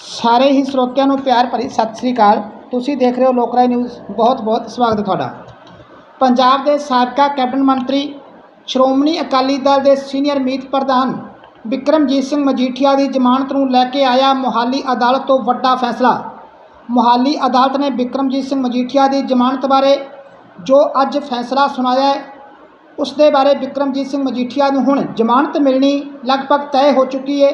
ਸਾਰੇ ਹੀ ਸਰੋਤਿਆਂ ਨੂੰ ਪਿਆਰ ਭਰੀ ਸਤਿ ਸ੍ਰੀ ਅਕਾਲ। ਤੁਸੀਂ ਦੇਖ ਰਹੇ ਹੋ ਲੋਕਰਾਏ ਨਿਊਜ਼। ਬਹੁਤ ਬਹੁਤ ਸਵਾਗਤ ਹੈ ਤੁਹਾਡਾ। ਪੰਜਾਬ ਦੇ ਸਾਬਕਾ ਕੈਬਨਿਟ ਮੰਤਰੀ, ਸ਼੍ਰੋਮਣੀ ਅਕਾਲੀ ਦਲ ਦੇ ਸੀਨੀਅਰ ਮੀਤ ਪ੍ਰਧਾਨ ਵਿਕਰਮਜੀਤ ਸਿੰਘ ਮਜੀਠੀਆ ਦੀ ਜ਼ਮਾਨਤ ਨੂੰ ਲੈ ਕੇ ਆਇਆ ਮੋਹਾਲੀ ਅਦਾਲਤ ਤੋਂ ਵੱਡਾ ਫੈਸਲਾ। ਮੋਹਾਲੀ ਅਦਾਲਤ ਨੇ ਵਿਕਰਮਜੀਤ ਸਿੰਘ ਮਜੀਠੀਆ ਦੀ ਜ਼ਮਾਨਤ ਬਾਰੇ ਜੋ ਅੱਜ ਫੈਸਲਾ ਸੁਣਾਇਆ ਹੈ ਉਸ ਦੇ ਬਾਰੇ ਵਿਕਰਮਜੀਤ ਸਿੰਘ ਮਜੀਠੀਆ ਨੂੰ ਹੁਣ ਜ਼ਮਾਨਤ ਮਿਲਣੀ ਲਗਭਗ ਤੈਅ ਹੋ ਚੁੱਕੀ ਹੈ।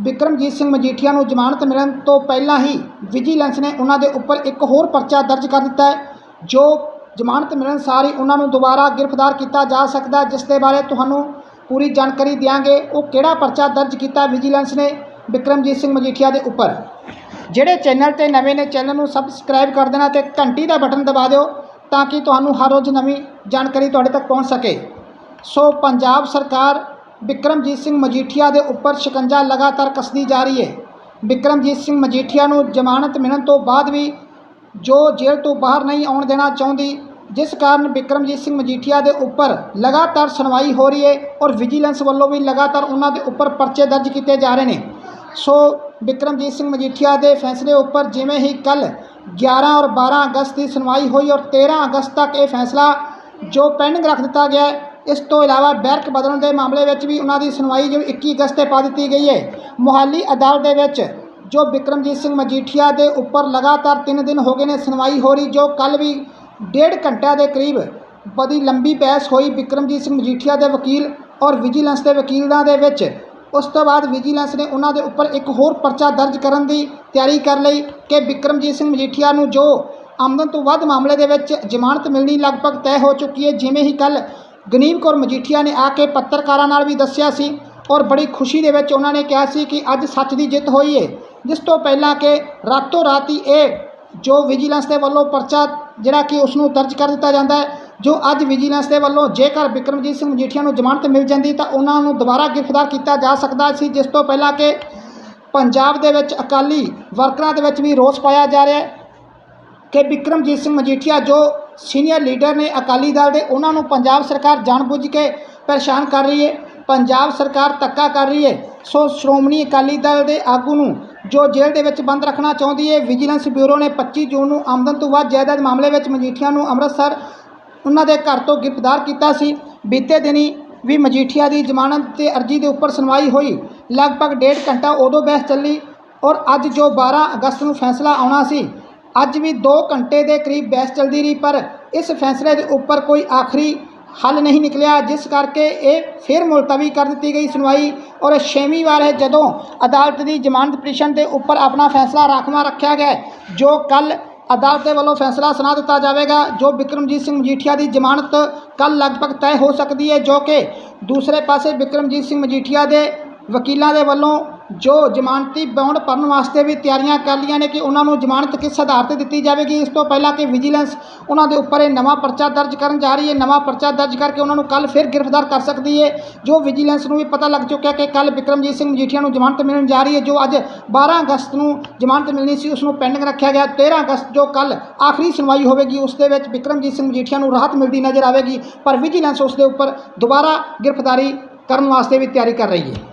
ਵਿਕਰਮਜੀਤ ਸਿੰਘ ਮਜੀਠੀਆ ਨੂੰ ਜ਼ਮਾਨਤ ਮਿਲਣ ਤੋਂ ਪਹਿਲਾਂ ਹੀ ਵਿਜੀਲੈਂਸ ਨੇ ਉਹਨਾਂ ਦੇ ਉੱਪਰ ਇੱਕ ਹੋਰ ਪਰਚਾ ਦਰਜ ਕਰ ਦਿੱਤਾ ਹੈ, ਜੋ ਜ਼ਮਾਨਤ ਮਿਲਣ ਸਾਰ ਹੀ ਉਹਨਾਂ ਨੂੰ ਦੁਬਾਰਾ ਗ੍ਰਿਫਤਾਰ ਕੀਤਾ ਜਾ ਸਕਦਾ ਜਿਸ ਦੇ ਬਾਰੇ ਤੁਹਾਨੂੰ ਪੂਰੀ ਜਾਣਕਾਰੀ ਦਿਆਂਗੇ। ਉਹ ਕਿਹੜਾ ਪਰਚਾ ਦਰਜ ਕੀਤਾ ਵਿਜੀਲੈਂਸ ਨੇ ਵਿਕਰਮਜੀਤ ਸਿੰਘ ਮਜੀਠੀਆ ਦੇ ਉੱਪਰ? ਜਿਹੜੇ ਚੈਨਲ ਤੇ ਨਵੇਂ ਨੇ, ਚੈਨਲ ਨੂੰ ਸਬਸਕ੍ਰਾਈਬ ਕਰ ਦੇਣਾ ਤੇ ਘੰਟੀ ਦਾ ਬਟਨ ਦਬਾ ਦਿਓ ਤਾਂ ਕਿ ਤੁਹਾਨੂੰ ਹਰ ਰੋਜ਼ ਨਵੀਂ ਜਾਣਕਾਰੀ ਤੁਹਾਡੇ ਤੱਕ ਪਹੁੰਚ ਸਕੇ। ਸੋ ਪੰਜਾਬ ਸਰਕਾਰ ਬਿਕਰਮਜੀਤ ਸਿੰਘ ਮਜੀਠੀਆ ਦੇ ਉੱਪਰ ਸ਼ਿਕੰਜਾ ਲਗਾਤਾਰ ਕੱਸਦੀ ਜਾ ਰਹੀ ਹੈ। ਬਿਕਰਮਜੀਤ ਸਿੰਘ ਮਜੀਠੀਆ ਨੂੰ ਜ਼ਮਾਨਤ ਮਿਲਣ ਤੋਂ ਬਾਅਦ ਵੀ ਜੋ ਜੇਲ੍ਹ ਤੋਂ ਬਾਹਰ ਨਹੀਂ ਆਉਣ ਦੇਣਾ ਚਾਹੁੰਦੀ, ਜਿਸ ਕਾਰਨ ਬਿਕਰਮਜੀਤ ਸਿੰਘ ਮਜੀਠੀਆ ਦੇ ਉੱਪਰ ਲਗਾਤਾਰ ਸੁਣਵਾਈ ਹੋ ਰਹੀ ਹੈ ਔਰ ਵਿਜੀਲੈਂਸ ਵੱਲੋਂ ਵੀ ਲਗਾਤਾਰ ਉਹਨਾਂ ਦੇ ਉੱਪਰ ਪਰਚੇ ਦਰਜ ਕੀਤੇ ਜਾ ਰਹੇ ਨੇ। ਸੋ ਬਿਕਰਮਜੀਤ ਸਿੰਘ ਮਜੀਠੀਆ ਦੇ ਫੈਸਲੇ ਉੱਪਰ ਜਿਵੇਂ ਹੀ ਕੱਲ 11 ਔਰ 12 ਅਗਸਤ ਦੀ ਸੁਣਵਾਈ ਹੋਈ ਔਰ 13 ਅਗਸਤ ਤੱਕ ਇਹ ਫੈਸਲਾ ਜੋ ਪੈਂਡਿੰਗ ਰੱਖ ਦਿੱਤਾ ਗਿਆ ਇਸ ਤੋਂ ਇਲਾਵਾ ਬੈਰਕ ਬਦਲਣ ਦੇ ਮਾਮਲੇ ਵਿੱਚ ਵੀ ਉਹਨਾਂ ਦੀ ਸੁਣਵਾਈ ਜੋ 21 ਅਗਸਤ ਤੇ ਪਾ ਦਿੱਤੀ ਗਈ ਹੈ। ਮੁਹਾਲੀ ਅਦਾਲਤ ਦੇ ਵਿੱਚ ਜੋ ਵਿਕਰਮਜੀਤ ਸਿੰਘ ਮਜੀਠੀਆ ਦੇ ਉੱਪਰ ਲਗਾਤਾਰ 3 ਦਿਨ ਹੋ ਗਏ ਨੇ ਸੁਣਵਾਈ ਹੋ ਰਹੀ, ਜੋ ਕੱਲ ਵੀ ਡੇਢ ਘੰਟਿਆਂ ਦੇ ਕਰੀਬ ਬੜੀ ਲੰਬੀ ਬਹਿਸ ਹੋਈ ਵਿਕਰਮਜੀਤ ਸਿੰਘ ਮਜੀਠੀਆ ਦੇ ਵਕੀਲ ਔਰ ਵਿਜੀਲੈਂਸ ਦੇ ਵਕੀਲਾਂ ਦੇ ਵਿੱਚ। ਉਸ ਤੋਂ ਬਾਅਦ ਵਿਜੀਲੈਂਸ ਨੇ ਉਹਨਾਂ ਦੇ ਉੱਪਰ ਇੱਕ ਹੋਰ ਪਰਚਾ ਦਰਜ ਕਰਨ ਦੀ ਤਿਆਰੀ ਕਰ ਲਈ ਕਿ ਵਿਕਰਮਜੀਤ ਸਿੰਘ ਮਜੀਠੀਆ ਨੂੰ ਜੋ ਆਮਦਨ ਤੋਂ ਵੱਧ ਮਾਮਲੇ ਦੇ ਵਿੱਚ ਜ਼ਮਾਨਤ ਮਿਲਣੀ ਲਗਭਗ ਤੈਅ ਹੋ ਚੁੱਕੀ ਹੈ। ਜਿਵੇਂ ਹੀ ਕੱਲ ਗਨੀਮ ਕੌਰ ਮਜੀਠੀਆ ਨੇ ਆ ਕੇ ਪੱਤਰਕਾਰਾਂ ਨਾਲ ਵੀ ਦੱਸਿਆ ਸੀ ਔਰ ਬੜੀ ਖੁਸ਼ੀ ਦੇ ਵਿੱਚ ਉਹਨਾਂ ਨੇ ਕਿਹਾ ਸੀ ਕਿ ਅੱਜ ਸੱਚ ਦੀ ਜਿੱਤ ਹੋਈ ਹੈ ਜਿਸ ਤੋਂ ਪਹਿਲਾਂ ਕਿ ਰਾਤੋਂ ਰਾਤੀ ਇਹ ਜੋ ਵਿਜੀਲੈਂਸ ਦੇ ਵੱਲੋਂ ਪਰਚਾ ਜਿਹੜਾ ਕਿ ਉਸ ਨੂੰ ਦਰਜ ਕਰ ਦਿੱਤਾ ਜਾਂਦਾ ਹੈ, ਜੋ ਅੱਜ ਵਿਜੀਲੈਂਸ ਦੇ ਵੱਲੋਂ ਜੇਕਰ ਬਿਕਰਮਜੀਤ ਸਿੰਘ ਮਜੀਠੀਆ ਨੂੰ ਜ਼ਮਾਨਤ ਮਿਲ ਜਾਂਦੀ ਤਾਂ ਉਹਨਾਂ ਨੂੰ ਦੁਬਾਰਾ ਗ੍ਰਿਫਤਾਰ ਕੀਤਾ ਜਾ ਸਕਦਾ ਸੀ, ਜਿਸ ਤੋਂ ਪਹਿਲਾਂ ਕਿ ਪੰਜਾਬ ਦੇ ਵਿੱਚ ਅਕਾਲੀ ਵਰਕਰਾਂ ਦੇ ਵਿੱਚ ਵੀ ਰੋਸ ਪਾਇਆ ਜਾ ਰਿਹਾ ਹੈ ਕਿ ਬਿਕਰਮਜੀਤ ਸਿੰਘ ਮਜੀਠੀਆ ਜੋ ਸੀਨੀਅਰ ਲੀਡਰ ਨੇ ਅਕਾਲੀ ਦਲ ਦੇ ਉਹਨਾਂ ਨੂੰ ਪੰਜਾਬ ਸਰਕਾਰ ਜਾਣਬੁੱਝ ਕੇ ਪਰੇਸ਼ਾਨ ਕਰ ਰਹੀ ਹੈ। ਪੰਜਾਬ ਸਰਕਾਰ ਧੱਕਾ ਕਰ ਰਹੀ ਹੈ। ਸੋ ਸ਼੍ਰੋਮਣੀ ਅਕਾਲੀ ਦਲ ਦੇ ਆਗੂ ਨੂੰ ਜੋ ਜੇਲ੍ਹ ਦੇ ਵਿੱਚ ਬੰਦ ਰੱਖਣਾ ਚਾਹੁੰਦੀ ਹੈ, ਵਿਜੀਲੈਂਸ ਬਿਊਰੋ ਨੇ 25 ਜੂਨ ਨੂੰ ਆਮਦਨ ਤੋਂ ਵੱਧ ਜਾਇਦਾਦ ਮਾਮਲੇ ਵਿੱਚ ਮਜੀਠੀਆ ਨੂੰ ਅੰਮ੍ਰਿਤਸਰ ਉਹਨਾਂ ਦੇ ਘਰ ਤੋਂ ਗ੍ਰਿਫਤਾਰ ਕੀਤਾ ਸੀ। ਬੀਤੇ ਦਿਨੀ ਵੀ ਮਜੀਠੀਆ ਦੀ ਜ਼ਮਾਨਤ ਤੇ ਅਰਜੀ ਦੇ ਉੱਪਰ ਸੁਣਵਾਈ ਹੋਈ। ਲਗਭਗ ਡੇਢ ਘੰਟਾ ਉਦੋਂ ਬਹਿਸ ਚੱਲੀ ਔਰ ਅੱਜ ਜੋ 12 ਅਗਸਤ ਨੂੰ ਫੈਸਲਾ ਆਉਣਾ ਸੀ ਅੱਜ ਵੀ 2 ਘੰਟੇ ਦੇ ਕਰੀਬ ਬਹਿਸ ਚੱਲਦੀ ਰਹੀ, ਪਰ ਇਸ ਫੈਸਲੇ ਦੇ ਉੱਪਰ ਕੋਈ ਆਖਰੀ ਹੱਲ ਨਹੀਂ ਨਿਕਲਿਆ, ਜਿਸ ਕਰਕੇ ਇਹ ਫਿਰ ਮੁਲਤਵੀ ਕਰ ਦਿੱਤੀ ਗਈ ਸੁਣਵਾਈ। ਔਰ ਛੇਵੀਂ ਵਾਰ ਹੈ, ਜਦੋਂ ਅਦਾਲਤ ਦੀ ਜ਼ਮਾਨਤ ਪਟੀਸ਼ਨ ਦੇ ਉੱਪਰ ਆਪਣਾ ਫੈਸਲਾ ਰਾਖਵਾਂ ਰੱਖਿਆ ਗਿਆ ਜੋ ਕੱਲ ਅਦਾਲਤ ਦੇ ਵੱਲੋਂ ਫੈਸਲਾ ਸੁਣਾ ਦਿੱਤਾ ਜਾਵੇਗਾ, ਜੋ ਵਿਕਰਮਜੀਤ ਸਿੰਘ ਮਜੀਠੀਆ ਦੀ ਜ਼ਮਾਨਤ ਕੱਲ ਲਗਭਗ ਤੈਅ ਹੋ ਸਕਦੀ ਹੈ, ਜੋ ਕਿ ਦੂਸਰੇ ਪਾਸੇ ਵਿਕਰਮਜੀਤ ਸਿੰਘ ਮਜੀਠੀਆ ਦੇ ਵਕੀਲਾਂ ਦੇ ਵੱਲੋਂ ਜੋ ਜ਼ਮਾਨਤੀ ਬੌਂਡ ਭਰਨ ਵਾਸਤੇ ਵੀ ਤਿਆਰੀਆਂ ਕਰ ਲਈਆਂ ਨੇ ਕਿ ਉਹਨਾਂ ਨੂੰ ਜ਼ਮਾਨਤ ਕਿਸ ਆਧਾਰ ਤੇ ਦਿੱਤੀ ਜਾਵੇਗੀ, ਇਸ ਤੋਂ ਪਹਿਲਾਂ ਕਿ ਵਿਜੀਲੈਂਸ ਉਹਨਾਂ ਦੇ ਉੱਪਰ ਇਹ ਨਵਾਂ ਪਰਚਾ ਦਰਜ ਕਰਨ ਜਾ ਰਹੀ ਹੈ, ਨਵਾਂ ਪਰਚਾ ਦਰਜ ਕਰਕੇ ਉਹਨਾਂ ਨੂੰ ਕੱਲ ਫਿਰ ਗ੍ਰਿਫਤਾਰ ਕਰ ਸਕਦੀ ਹੈ, ਜੋ ਵਿਜੀਲੈਂਸ ਨੂੰ ਵੀ ਪਤਾ ਲੱਗ ਚੁੱਕਿਆ ਕਿ ਕੱਲ ਵਿਕਰਮਜੀਤ ਸਿੰਘ ਮਜੀਠੀਆ ਨੂੰ ਜ਼ਮਾਨਤ ਮਿਲਣ ਜਾ ਰਹੀ ਹੈ, ਜੋ ਅੱਜ 12 ਅਗਸਤ ਨੂੰ ਜ਼ਮਾਨਤ ਮਿਲਣੀ ਸੀ ਉਸ ਨੂੰ ਪੈਂਡਿੰਗ ਰੱਖਿਆ ਗਿਆ 13 ਅਗਸਤ ਜੋ ਕੱਲ ਆਖਰੀ ਸੁਣਵਾਈ ਹੋਵੇਗੀ, ਉਸ ਦੇ ਵਿੱਚ ਵਿਕਰਮਜੀਤ ਸਿੰਘ ਮਜੀਠੀਆ ਨੂੰ ਰਾਹਤ ਮਿਲਦੀ ਨਜ਼ਰ ਆਵੇਗੀ, ਪਰ ਵਿਜੀਲੈਂਸ ਉਸ ਦੇ ਉੱਪਰ ਦੁਬਾਰਾ ਗ੍ਰਿਫਤਾਰੀ ਕਰਨ ਵਾਸਤੇ ਵੀ ਤਿਆਰੀ ਕਰ ਰਹੀ ਹੈ।